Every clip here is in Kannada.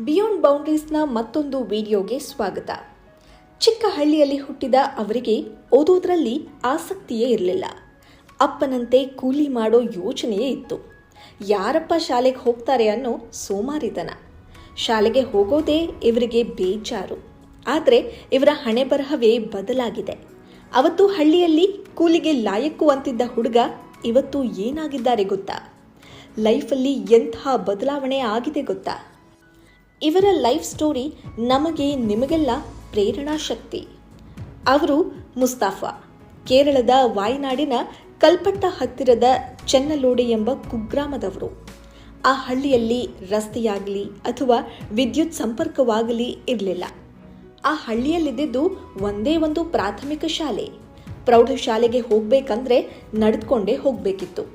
ಬಿಯಾಂಡ್ ಬೌಂಡ್ರೀಸ್ನ ಮತ್ತೊಂದು ವಿಡಿಯೋಗೆ ಸ್ವಾಗತ. ಚಿಕ್ಕ ಹಳ್ಳಿಯಲ್ಲಿ ಹುಟ್ಟಿದ ಅವರಿಗೆ ಓದೋದ್ರಲ್ಲಿ ಆಸಕ್ತಿಯೇ ಇರಲಿಲ್ಲ. ಅಪ್ಪನಂತೆ ಕೂಲಿ ಮಾಡೋ ಯೋಚನೆಯೇ ಇತ್ತು. ಯಾರಪ್ಪ ಶಾಲೆಗೆ ಹೋಗ್ತಾರೆ ಅನ್ನೋ ಸೋಮಾರಿತನ. ಶಾಲೆಗೆ ಹೋಗೋದೇ ಇವರಿಗೆ ಬೇಜಾರು. ಆದರೆ ಇವರ ಹಣೆ ಬರಹವೇ ಬದಲಾಗಿದೆ. ಅವತ್ತು ಹಳ್ಳಿಯಲ್ಲಿ ಕೂಲಿಗೆ ಲಾಯಕ್ಕು ಅಂತಿದ್ದ ಹುಡುಗ ಇವತ್ತು ಏನಾಗಿದ್ದಾರೆ ಗೊತ್ತಾ? ಲೈಫಲ್ಲಿ ಎಂಥ ಬದಲಾವಣೆ ಆಗಿದೆ ಗೊತ್ತಾ? ಇವರ ಲೈಫ್ ಸ್ಟೋರಿ ನಮಗೆ ನಿಮಗೆಲ್ಲ ಪ್ರೇರಣಾ ಶಕ್ತಿ. ಅವರು ಮುಸ್ತಾಫಾ, ಕೇರಳದ ವಾಯ್ನಾಡಿನ ಕಲ್ಪಟ್ಟ ಹತ್ತಿರದ ಚೆನ್ನಲೋಡೆ ಎಂಬ ಕುಗ್ರಾಮದವರು. ಆ ಹಳ್ಳಿಯಲ್ಲಿ ರಸ್ತೆಯಾಗಲಿ ಅಥವಾ ವಿದ್ಯುತ್ ಸಂಪರ್ಕವಾಗಲಿ ಇರಲಿಲ್ಲ. ಆ ಹಳ್ಳಿಯಲ್ಲಿದ್ದಿದ್ದು ಒಂದೇ ಒಂದು ಪ್ರಾಥಮಿಕ ಶಾಲೆ. ಪ್ರೌಢಶಾಲೆಗೆ ಹೋಗಬೇಕಂದ್ರೆ ನಡೆದುಕೊಂಡೇ ಹೋಗಬೇಕಿತ್ತು.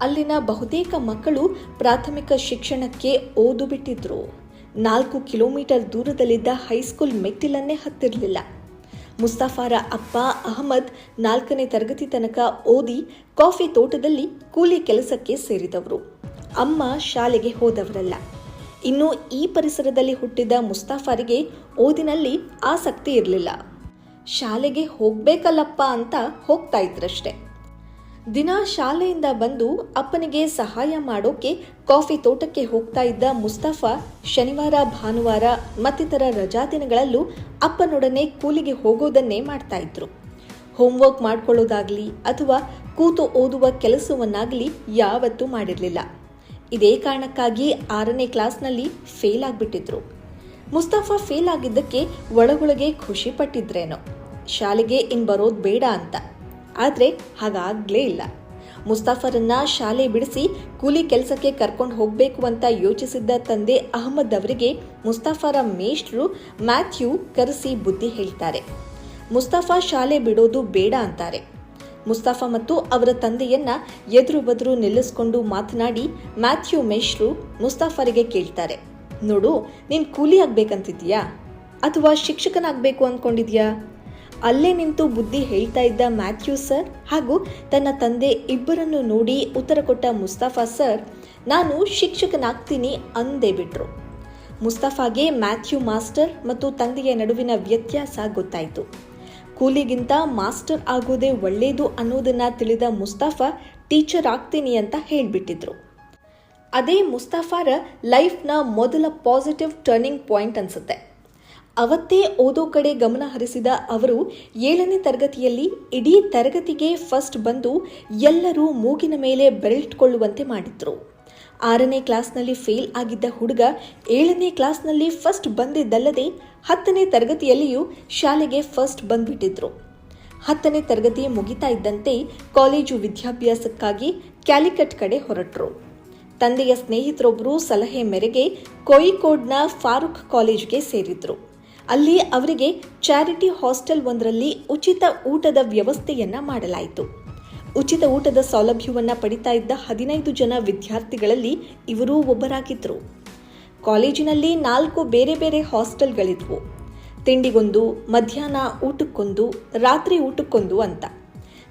ಅಲ್ಲಿನ ಬಹುತೇಕ ಮಕ್ಕಳು ಪ್ರಾಥಮಿಕ ಶಿಕ್ಷಣಕ್ಕೆ ಓದು ಬಿಟ್ಟಿದ್ರು ನಾಲ್ಕು ಕಿಲೋಮೀಟರ್ ದೂರದಲ್ಲಿದ್ದ ಹೈಸ್ಕೂಲ್ ಮೆಟ್ಟಿಲನ್ನೇ ಹತ್ತಿರಲಿಲ್ಲ. ಮುಸ್ತಫಾರ ಅಪ್ಪ ಅಹಮದ್ ನಾಲ್ಕನೇ ತರಗತಿ ತನಕ ಓದಿ ಕಾಫಿ ತೋಟದಲ್ಲಿ ಕೂಲಿ ಕೆಲಸಕ್ಕೆ ಸೇರಿದವರು. ಅಮ್ಮ ಶಾಲೆಗೆ ಹೋದವರಲ್ಲ. ಇನ್ನು ಈ ಪರಿಸರದಲ್ಲಿ ಹುಟ್ಟಿದ ಮುಸ್ತಾಫಾರಿಗೆ ಓದಿನಲ್ಲಿ ಆಸಕ್ತಿ ಇರಲಿಲ್ಲ. ಶಾಲೆಗೆ ಹೋಗ್ಬೇಕಲ್ಲಪ್ಪ ಅಂತ ಹೋಗ್ತಾ ಇದ್ರಷ್ಟೆ. ದಿನ ಶಾಲೆಯಿಂದ ಬಂದು ಅಪ್ಪನಿಗೆ ಸಹಾಯ ಮಾಡೋಕೆ ಕಾಫಿ ತೋಟಕ್ಕೆ ಹೋಗ್ತಾ ಇದ್ದ ಮುಸ್ತಫಾ ಶನಿವಾರ, ಭಾನುವಾರ ಮತ್ತಿತರ ರಜಾ ದಿನಗಳಲ್ಲೂ ಅಪ್ಪನೊಡನೆ ಕೂಲಿಗೆ ಹೋಗೋದನ್ನೇ ಮಾಡ್ತಾ ಇದ್ರು. ಹೋಮ್ವರ್ಕ್ ಮಾಡ್ಕೊಳ್ಳೋದಾಗ್ಲಿ ಅಥವಾ ಕೂತು ಓದುವ ಕೆಲಸವನ್ನಾಗಲಿ ಯಾವತ್ತೂ ಮಾಡಿರಲಿಲ್ಲ. ಇದೇ ಕಾರಣಕ್ಕಾಗಿ ಆರನೇ ಕ್ಲಾಸ್ನಲ್ಲಿ ಫೇಲ್ ಆಗಿಬಿಟ್ಟಿದ್ರು. ಮುಸ್ತಫಾ ಫೇಲ್ ಆಗಿದ್ದಕ್ಕೆ ಒಳಗೊಳಗೆ ಖುಷಿ ಪಟ್ಟಿದ್ರೇನೋ. ಶಾಲೆಗೆ ಇನ್ ಬರೋದು ಬೇಡ ಅಂತ. ಆದರೆ ಹಾಗಾಗಲೇ ಇಲ್ಲ. ಮುಸ್ತಾಫರನ್ನ ಶಾಲೆ ಬಿಡಿಸಿ ಕೂಲಿ ಕೆಲಸಕ್ಕೆ ಕರ್ಕೊಂಡು ಹೋಗಬೇಕು ಅಂತ ಯೋಚಿಸಿದ್ದ ತಂದೆ ಅಹಮದ್ ಅವರಿಗೆ ಮುಸ್ತಾಫರ ಮೇಷ್ಟ್ರು ಮ್ಯಾಥ್ಯೂ ಕರೆಸಿ ಬುದ್ಧಿ ಹೇಳ್ತಾರೆ. ಮುಸ್ತಾಫಾ ಶಾಲೆ ಬಿಡೋದು ಬೇಡ ಅಂತಾರೆ. ಮುಸ್ತಾಫಾ ಮತ್ತು ಅವರ ತಂದೆಯನ್ನ ಎದುರು ಬದುರು ನಿಲ್ಲಿಸ್ಕೊಂಡು ಮಾತನಾಡಿ ಮ್ಯಾಥ್ಯೂ ಮೇಷ್ಟ್ರು ಮುಸ್ತಾಫರಿಗೆ ಕೇಳ್ತಾರೆ, ನೋಡು, ನೀನು ಕೂಲಿ ಆಗ್ಬೇಕಂತಿದ್ಯಾ ಅಥವಾ ಶಿಕ್ಷಕನಾಗಬೇಕು ಅಂದ್ಕೊಂಡಿದ್ಯಾ ಅಲ್ಲೇ ನಿಂತು ಬುದ್ಧಿ ಹೇಳ್ತಾ ಇದ್ದ ಮ್ಯಾಥ್ಯೂ ಸರ್ ಹಾಗೂ ತನ್ನ ತಂದೆ ಇಬ್ಬರನ್ನು ನೋಡಿ ಉತ್ತರ ಕೊಟ್ಟ ಮುಸ್ತಫಾ ಸರ್, ನಾನು ಶಿಕ್ಷಕನಾಗ್ತೀನಿ ಅಂದೇ ಬಿಟ್ರು. ಮುಸ್ತಫಾಗೆ ಮ್ಯಾಥ್ಯೂ ಮಾಸ್ಟರ್ ಮತ್ತು ತಂದೆಯ ನಡುವಿನ ವ್ಯತ್ಯಾಸ ಗೊತ್ತಾಯಿತು. ಕೂಲಿಗಿಂತ ಮಾಸ್ಟರ್ ಆಗೋದೇ ಒಳ್ಳೆಯದು ಅನ್ನೋದನ್ನು ತಿಳಿದ ಮುಸ್ತಫಾ, ಟೀಚರ್ ಆಗ್ತೀನಿ ಅಂತ ಹೇಳಿಬಿಟ್ಟಿದ್ರು. ಅದೇ ಮುಸ್ತಫಾರ ಲೈಫ್ನ ಮೊದಲ ಪಾಸಿಟಿವ್ ಟರ್ನಿಂಗ್ ಪಾಯಿಂಟ್ ಅನ್ಸುತ್ತೆ. ಅವತ್ತೇ ಓದೋ ಕಡೆ ಗಮನ ಹರಿಸಿದ ಅವರು ಏಳನೇ ತರಗತಿಯಲ್ಲಿ ಇಡೀ ತರಗತಿಗೆ ಫಸ್ಟ್ ಬಂದು ಎಲ್ಲರೂ ಮೂಗಿನ ಮೇಲೆ ಬೆರಳಿಟ್ಕೊಳ್ಳುವಂತೆ ಮಾಡಿದ್ರು. ಆರನೇ ಕ್ಲಾಸ್ನಲ್ಲಿ ಫೇಲ್ ಆಗಿದ್ದ ಹುಡುಗ ಏಳನೇ ಕ್ಲಾಸ್ನಲ್ಲಿ ಫಸ್ಟ್ ಬಂದಿದ್ದಲ್ಲದೆ ಹತ್ತನೇ ತರಗತಿಯಲ್ಲಿಯೂ ಶಾಲೆಗೆ ಫಸ್ಟ್ ಬಂದ್ಬಿಟ್ಟಿದ್ರು. ಹತ್ತನೇ ತರಗತಿ ಮುಗಿತಾ ಇದ್ದಂತೆ ಕಾಲೇಜು ವಿದ್ಯಾಭ್ಯಾಸಕ್ಕಾಗಿ ಕ್ಯಾಲಿಕಟ್ ಕಡೆ ಹೊರಟರು. ತಂದೆಯ ಸ್ನೇಹಿತರೊಬ್ಬರು ಸಲಹೆ ಮೇರೆಗೆ ಕೋಯಿಕೋಡ್ನ ಫಾರೂಕ್ ಕಾಲೇಜ್ಗೆ ಸೇರಿದ್ರು. ಅಲ್ಲಿ ಅವರಿಗೆ ಚಾರಿಟಿ ಹಾಸ್ಟೆಲ್ ಒಂದರಲ್ಲಿ ಉಚಿತ ಊಟದ ವ್ಯವಸ್ಥೆಯನ್ನ ಮಾಡಲಾಯಿತು. ಉಚಿತ ಊಟದ ಸೌಲಭ್ಯವನ್ನು ಪಡಿತಾ ಇದ್ದ ಹದಿನೈದು ಜನ ವಿದ್ಯಾರ್ಥಿಗಳಲ್ಲಿ ಇವರೂ ಒಬ್ಬರಾಗಿದ್ದರು ಕಾಲೇಜಿನಲ್ಲಿ ನಾಲ್ಕು ಬೇರೆ ಬೇರೆ ಹಾಸ್ಟೆಲ್ಗಳಿದ್ವು. ತಿಂಡಿಗೊಂದು, ಮಧ್ಯಾಹ್ನ ಊಟಕ್ಕೊಂದು, ರಾತ್ರಿ ಊಟಕ್ಕೊಂದು ಅಂತ.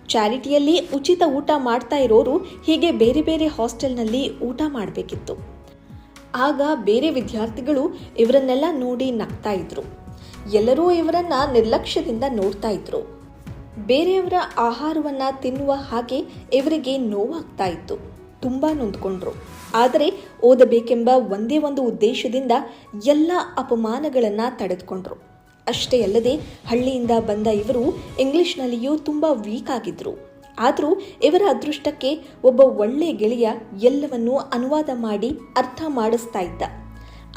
ಚಾರಿಟಿಯಲ್ಲಿ ಉಚಿತ ಊಟ ಮಾಡ್ತಾ ಇರೋರು ಹೀಗೆ ಬೇರೆ ಬೇರೆ ಹಾಸ್ಟೆಲ್ನಲ್ಲಿ ಊಟ ಮಾಡಬೇಕಿತ್ತು. ಆಗ ಬೇರೆ ವಿದ್ಯಾರ್ಥಿಗಳು ಇವರನ್ನೆಲ್ಲ ನೋಡಿ ನಗ್ತಾ ಇದ್ರು. ಎಲ್ಲರೂ ಇವರನ್ನ ನಿರ್ಲಕ್ಷ್ಯದಿಂದ ನೋಡ್ತಾ ಇದ್ರು. ಬೇರೆಯವರ ಆಹಾರವನ್ನ ತಿನ್ನುವ ಹಾಗೆ ಇವರಿಗೆ ನೋವಾಗ್ತಾ ಇತ್ತು. ತುಂಬಾ ನೊಂದ್ಕೊಂಡ್ರು. ಆದರೆ ಓದಬೇಕೆಂಬ ಒಂದೇ ಒಂದು ಉದ್ದೇಶದಿಂದ ಎಲ್ಲ ಅಪಮಾನಗಳನ್ನು ತಡೆದುಕೊಂಡ್ರು. ಅಷ್ಟೇ ಅಲ್ಲದೆ ಹಳ್ಳಿಯಿಂದ ಬಂದ ಇವರು ಇಂಗ್ಲಿಷ್ನಲ್ಲಿಯೂ ತುಂಬ ವೀಕ್ ಆಗಿದ್ರು. ಆದರೂ ಇವರ ಅದೃಷ್ಟಕ್ಕೆ ಒಬ್ಬ ಒಳ್ಳೆ ಗೆಳೆಯ ಎಲ್ಲವನ್ನೂ ಅನುವಾದ ಮಾಡಿ ಅರ್ಥ ಮಾಡಿಸ್ತಾ ಇದ್ದ.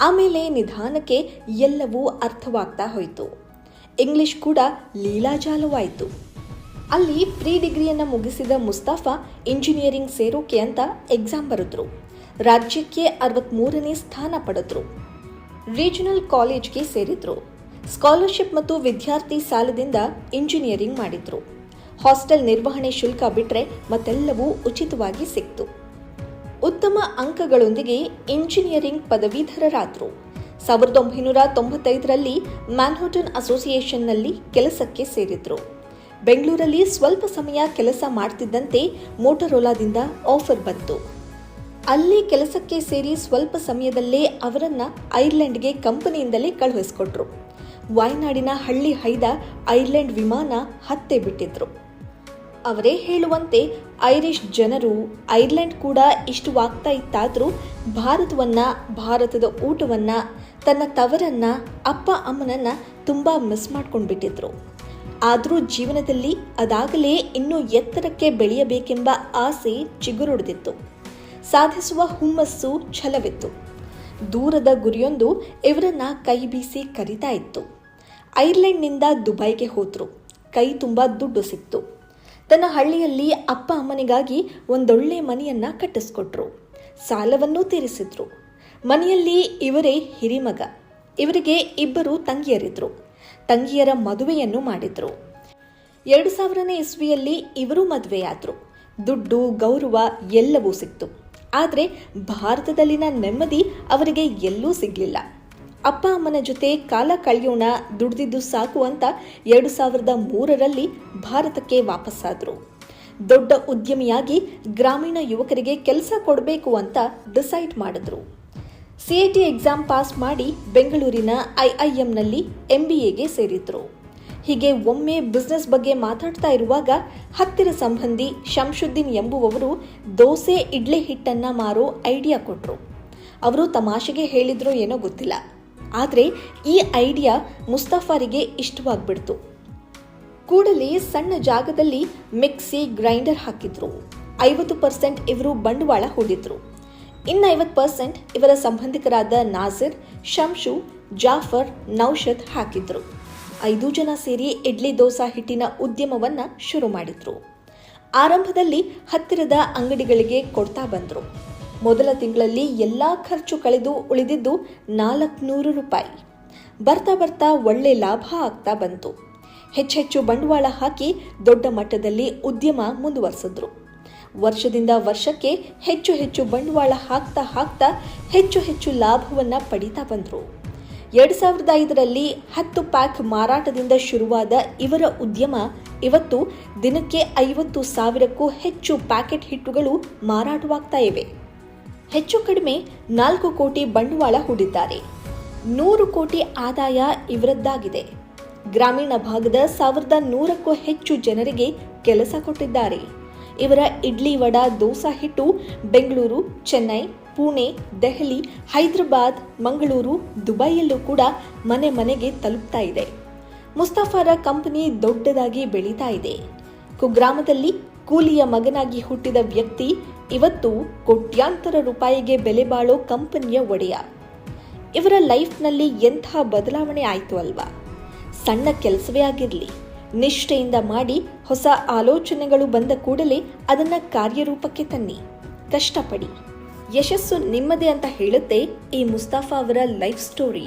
ಆಮೇಲೆ ನಿಧಾನಕ್ಕೆ ಎಲ್ಲವೂ ಅರ್ಥವಾಗ್ತಾ ಹೋಯಿತು. ಇಂಗ್ಲಿಷ್ ಕೂಡ ಲೀಲಾಜಾಲವಾಯಿತು ಅಲ್ಲಿ ಪ್ರೀ ಡಿಗ್ರಿಯನ್ನು ಮುಗಿಸಿದ ಮುಸ್ತಾಫಾ ಇಂಜಿನಿಯರಿಂಗ್ ಸೇರೋಕೆ ಅಂತ ಎಕ್ಸಾಮ್ ಬರೆದ್ರು. ರಾಜ್ಯಕ್ಕೆ ಅರವತ್ತ್ಮೂರನೇ ಸ್ಥಾನ ಪಡೆದ್ರು. ರೀಜನಲ್ ಕಾಲೇಜ್ಗೆ ಸೇರಿದ್ರು. ಸ್ಕಾಲರ್ಶಿಪ್ ಮತ್ತು ವಿದ್ಯಾರ್ಥಿ ಸಾಲದಿಂದ ಇಂಜಿನಿಯರಿಂಗ್ ಮಾಡಿದ್ರು. ಹಾಸ್ಟೆಲ್ ನಿರ್ವಹಣೆ ಶುಲ್ಕ ಬಿಟ್ಟರೆ ಮತ್ತೆಲ್ಲವೂ ಉಚಿತವಾಗಿ ಸಿಕ್ತು. ಉತ್ತಮ ಅಂಕಗಳೊಂದಿಗೆ ಇಂಜಿನಿಯರಿಂಗ್ ಪದವೀಧರರಾದರು. ಸಾವಿರದ ಒಂಬೈನೂರ ತೊಂಬತ್ತೈದರಲ್ಲಿ ಮ್ಯಾನ್ಹೋಟನ್ ಅಸೋಸಿಯೇಷನ್ನಲ್ಲಿ ಕೆಲಸಕ್ಕೆ ಸೇರಿದ್ರು. ಬೆಂಗಳೂರಲ್ಲಿ ಸ್ವಲ್ಪ ಸಮಯ ಕೆಲಸ ಮಾಡ್ತಿದ್ದಂತೆ ಮೋಟರೋಲಾದಿಂದ ಆಫರ್ ಬಂತು. ಅಲ್ಲಿ ಕೆಲಸಕ್ಕೆ ಸೇರಿ ಸ್ವಲ್ಪ ಸಮಯದಲ್ಲೇ ಅವರನ್ನ ಐರ್ಲೆಂಡ್ಗೆ ಕಂಪನಿಯಿಂದಲೇ ಕಳುಹಿಸಿಕೊಟ್ರು. ವಾಯ್ನಾಡಿನ ಹಳ್ಳಿ ಹೈದ ಐರ್ಲೆಂಡ್ ವಿಮಾನ ಹತ್ತೆ ಬಿಟ್ಟಿದ್ರು. ಅವರೇ ಹೇಳುವಂತೆ ಐರಿಷ್ ಜನರು ಐರ್ಲೆಂಡ್ ಕೂಡ ಇಷ್ಟವಾಗ್ತಾ ಇತ್ತಾದರೂ ಭಾರತವನ್ನು, ಭಾರತದ ಊಟವನ್ನು, ತನ್ನ ತವರನ್ನು, ಅಪ್ಪ ಅಮ್ಮನನ್ನು ತುಂಬ ಮಿಸ್ ಮಾಡ್ಕೊಂಡು ಬಿಟ್ಟಿದ್ರು ಆದರೂ ಜೀವನದಲ್ಲಿ ಅದಾಗಲೇ ಇನ್ನೂ ಎತ್ತರಕ್ಕೆ ಬೆಳೆಯಬೇಕೆಂಬ ಆಸೆ ಚಿಗುರೊಡೆದಿತ್ತು. ಸಾಧಿಸುವ ಹುಮ್ಮಸ್ಸು ಛಲವಿತ್ತು. ದೂರದ ಗುರಿಯೊಂದು ಇವರನ್ನ ಕೈ ಬೀಸಿ ಕರಿತಾ ಇತ್ತು. ಐರ್ಲೆಂಡ್ನಿಂದ ದುಬೈಗೆ ಹೋದರು. ಕೈ ತುಂಬ ದುಡ್ಡು ಸಿಕ್ತು. ತನ್ನ ಹಳ್ಳಿಯಲ್ಲಿ ಅಪ್ಪ ಅಮ್ಮನಿಗಾಗಿ ಒಂದೊಳ್ಳೆ ಮನೆಯನ್ನು ಕಟ್ಟಿಸ್ಕೊಟ್ರು. ಸಾಲವನ್ನೂ ತೀರಿಸಿದ್ರು. ಮನೆಯಲ್ಲಿ ಇವರೇ ಹಿರಿಮಗ. ಇವರಿಗೆ ಇಬ್ಬರು ತಂಗಿಯರಿದ್ರು. ತಂಗಿಯರ ಮದುವೆಯನ್ನು ಮಾಡಿದ್ರು. ಎರಡು ಸಾವಿರನೇ ಇಸ್ವಿಯಲ್ಲಿ ಇವರು ಮದುವೆಯಾದ್ರು. ದುಡ್ಡು, ಗೌರವ ಎಲ್ಲವೂ ಸಿಕ್ತು. ಆದರೆ ಭಾರತದಲ್ಲಿನ ನೆಮ್ಮದಿ ಅವರಿಗೆ ಎಲ್ಲೂ ಸಿಗಲಿಲ್ಲ. ಅಪ್ಪ ಅಮ್ಮನ ಜೊತೆ ಕಾಲ ಕಳೆಯೋಣ, ದುಡ್ದಿದ್ದು ಸಾಕು ಅಂತ ಎರಡು ಸಾವಿರದ ಮೂರರಲ್ಲಿ ಭಾರತಕ್ಕೆ ವಾಪಸ್ಸಾದರು. ದೊಡ್ಡ ಉದ್ಯಮಿಯಾಗಿ ಗ್ರಾಮೀಣ ಯುವಕರಿಗೆ ಕೆಲಸ ಕೊಡಬೇಕು ಅಂತ ಡಿಸೈಡ್ ಮಾಡಿದ್ರು. ಸಿಐಟಿ ಎಕ್ಸಾಮ್ ಪಾಸ್ ಮಾಡಿ ಬೆಂಗಳೂರಿನ ಐಐಎಂನಲ್ಲಿ ಎಂ ಬಿ ಎಗೆ ಸೇರಿದ್ರು. ಹೀಗೆ ಒಮ್ಮೆ ಬಿಸ್ನೆಸ್ ಬಗ್ಗೆ ಮಾತಾಡ್ತಾ ಇರುವಾಗ ಹತ್ತಿರ ಸಂಬಂಧಿ ಶಂಶುದ್ದೀನ್ ಎಂಬುವವರು ದೋಸೆ, ಇಡ್ಲಿ ಹಿಟ್ಟನ್ನು ಮಾರೋ ಐಡಿಯಾ ಕೊಟ್ಟರು ಅವರು ತಮಾಷೆಗೆ ಹೇಳಿದ್ರೋ ಏನೋ ಗೊತ್ತಿಲ್ಲ. ಆದರೆ ಈ ಐಡಿಯಾ ಮುಸ್ತಫಾರಿಗೆ ಇಷ್ಟವಾಗ್ಬಿಡ್ತು. ಕೂಡಲೇ ಸಣ್ಣ ಜಾಗದಲ್ಲಿ ಮಿಕ್ಸಿ ಗ್ರೈಂಡರ್ ಹಾಕಿದ್ರು. ಐವತ್ತು ಪರ್ಸೆಂಟ್ ಇವರು ಬಂಡವಾಳ ಹೂಡಿದ್ರು. ಇನ್ನು ಐವತ್ತು ಪರ್ಸೆಂಟ್ ಇವರ ಸಂಬಂಧಿಕರಾದ ನಾಸಿರ್, ಶಂಶು, ಜಾಫರ್ ನೌಷದ್ ಹಾಕಿದ್ರು. ಐದು ಜನ ಸೇರಿ ಇಡ್ಲಿ ದೋಸಾ ಹಿಟ್ಟಿನ ಉದ್ಯಮವನ್ನು ಶುರು ಮಾಡಿದ್ರು. ಆರಂಭದಲ್ಲಿ ಹತ್ತಿರದ ಅಂಗಡಿಗಳಿಗೆ ಕೊಡ್ತಾ ಬಂದ್ರು. ಮೊದಲ ತಿಂಗಳಲ್ಲಿ ಎಲ್ಲ ಖರ್ಚು ಕಳೆದು ಉಳಿದಿದ್ದು ನಾಲ್ಕುನೂರು ರೂಪಾಯಿ. ಬರ್ತಾ ಬರ್ತಾ ಒಳ್ಳೆ ಲಾಭ ಆಗ್ತಾ ಬಂತು. ಹೆಚ್ಚೆಚ್ಚು ಬಂಡವಾಳ ಹಾಕಿ ದೊಡ್ಡ ಮಟ್ಟದಲ್ಲಿ ಉದ್ಯಮ ಮುಂದುವರೆಸಿದ್ರು. ವರ್ಷದಿಂದ ವರ್ಷಕ್ಕೆ ಹೆಚ್ಚು ಹೆಚ್ಚು ಬಂಡವಾಳ ಹಾಕ್ತಾ ಹಾಕ್ತಾ ಹೆಚ್ಚು ಹೆಚ್ಚು ಲಾಭವನ್ನು ಪಡೀತಾ ಬಂದರು. ಎರಡು ಸಾವಿರದ ಐದರಲ್ಲಿ ಹತ್ತು ಪ್ಯಾಕ್ ಮಾರಾಟದಿಂದ ಶುರುವಾದ ಇವರ ಉದ್ಯಮ ಇವತ್ತು ದಿನಕ್ಕೆ ಐವತ್ತು ಸಾವಿರಕ್ಕೂ ಹೆಚ್ಚು ಪ್ಯಾಕೆಟ್ ಹಿಟ್ಟುಗಳು ಮಾರಾಟವಾಗ್ತಾ ಇವೆ. ಹೆಚ್ಚು ಕಡಿಮೆ ನಾಲ್ಕು ಕೋಟಿ ಬಂಡವಾಳ ಹೂಡಿದ್ದಾರೆ. ನೂರು ಕೋಟಿ ಆದಾಯ ಇವರದ್ದಾಗಿದೆ. ಗ್ರಾಮೀಣ ಭಾಗದ ಸಾವಿರದ ನೂರಕ್ಕೂ ಹೆಚ್ಚು ಜನರಿಗೆ ಕೆಲಸ ಕೊಟ್ಟಿದ್ದಾರೆ. ಇವರ ಇಡ್ಲಿ ವಡ, ದೋಸಾ ಹಿಟ್ಟು ಬೆಂಗಳೂರು, ಚೆನ್ನೈ, ಪುಣೆ, ದೆಹಲಿ, ಹೈದರಾಬಾದ್, ಮಂಗಳೂರು, ದುಬೈಯಲ್ಲೂ ಕೂಡ ಮನೆ ಮನೆಗೆ ತಲುಪ್ತಾ ಇದೆ. ಮುಸ್ತಫಾರ ಕಂಪನಿ ದೊಡ್ಡದಾಗಿ ಬೆಳೀತಾ ಇದೆ. ಕುಗ್ರಾಮದಲ್ಲಿ ಕೂಲಿಯ ಮಗನಾಗಿ ಹುಟ್ಟಿದ ವ್ಯಕ್ತಿ ಇವತ್ತು ಕೋಟ್ಯಾಂತರ ರೂಪಾಯಿಗೆ ಬೆಲೆ ಬಾಳೋ ಕಂಪನಿಯ ಒಡೆಯ. ಇವರ ಲೈಫ್ನಲ್ಲಿ ಎಂಥ ಬದಲಾವಣೆ ಆಯಿತು ಅಲ್ವಾ? ಸಣ್ಣ ಕೆಲಸವೇ ಆಗಿರಲಿ, ನಿಷ್ಠೆಯಿಂದ ಮಾಡಿ ಹೊಸ ಆಲೋಚನೆಗಳು ಬಂದ ಕೂಡಲೇ ಅದನ್ನು ಕಾರ್ಯರೂಪಕ್ಕೆ ತನ್ನಿ. ಕಷ್ಟಪಡಿ. ಯಶಸ್ಸು ನಿಮ್ಮದೇ ಅಂತ ಹೇಳುತ್ತೆ ಈ ಮುಸ್ತಾಫಾ ಅವರ ಲೈಫ್ ಸ್ಟೋರಿ.